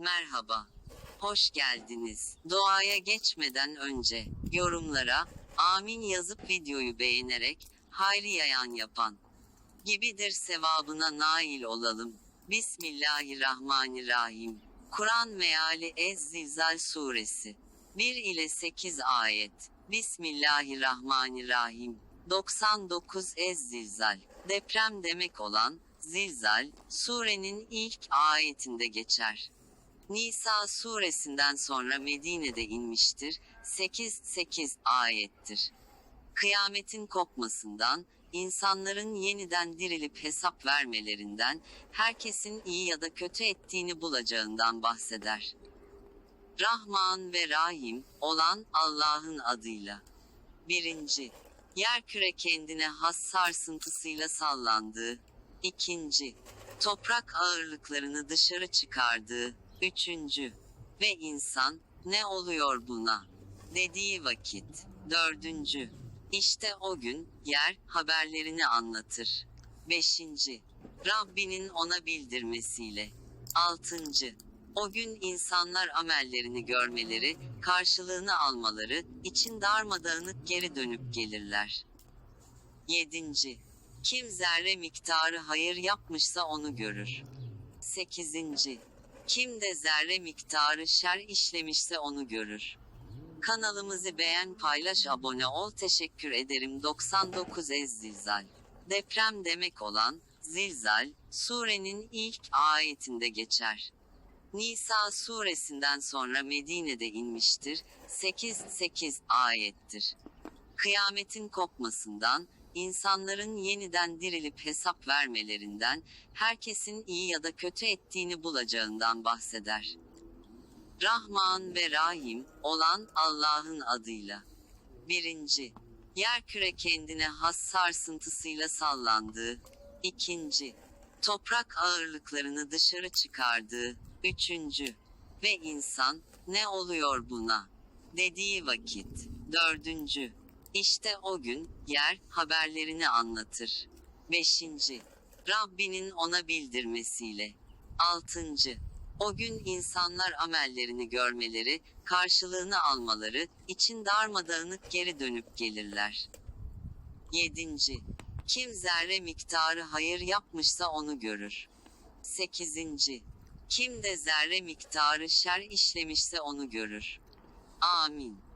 Merhaba. Hoş geldiniz. Doğaya geçmeden önce yorumlara amin yazıp videoyu beğenerek hayri yayan yapan gibidir sevabına nail olalım. Bismillahirrahmanirrahim. Kur'an meali Ez-Zilzal suresi 1 ile 8 ayet. Bismillahirrahmanirrahim. 99 Ez-Zilzal. Deprem demek olan zilzal surenin ilk ayetinde geçer. Nisa suresinden sonra Medine'de inmiştir. 8-8 ayettir. Kıyametin kopmasından, insanların yeniden dirilip hesap vermelerinden, herkesin iyi ya da kötü ettiğini bulacağından bahseder. Rahman ve Rahim olan Allah'ın adıyla. 1. Yerküre kendine has sarsıntısıyla sallandığı. 2. Toprak ağırlıklarını dışarı çıkardığı. 3. Ve insan, ne oluyor buna? Dediği vakit. 4. İşte o gün, yer, haberlerini anlatır. 5. Rabbinin ona bildirmesiyle. 6. O gün insanlar amellerini görmeleri, karşılığını almaları için darmadağınık geri dönüp gelirler. 7. Kim zerre miktarı hayır yapmışsa onu görür. 8. Kim de zerre miktarı şer işlemişse onu görür. Kanalımızı beğen paylaş abone ol teşekkür ederim 99 Ez Zilzal. Deprem demek olan, zilzal, surenin ilk ayetinde geçer. Nisa suresinden sonra Medine'de inmiştir. 8-8 ayettir. Kıyametin kopmasından, insanların yeniden dirilip hesap vermelerinden, herkesin iyi ya da kötü ettiğini bulacağından bahseder. Rahman ve Rahim olan Allah'ın adıyla. 1. Yerküre kendine has sarsıntısıyla sallandığı. 2. Toprak ağırlıklarını dışarı çıkardığı. 3. Ve insan, ne oluyor buna? Dediği vakit. 4. İşte o gün, yer, haberlerini anlatır. 5. Rabbinin ona bildirmesiyle. 6. O gün insanlar amellerini görmeleri, karşılığını almaları için darmadağınık geri dönüp gelirler. 7. Kim zerre miktarı hayır yapmışsa onu görür. 8. Kim de zerre miktarı şer işlemişse onu görür. Amin.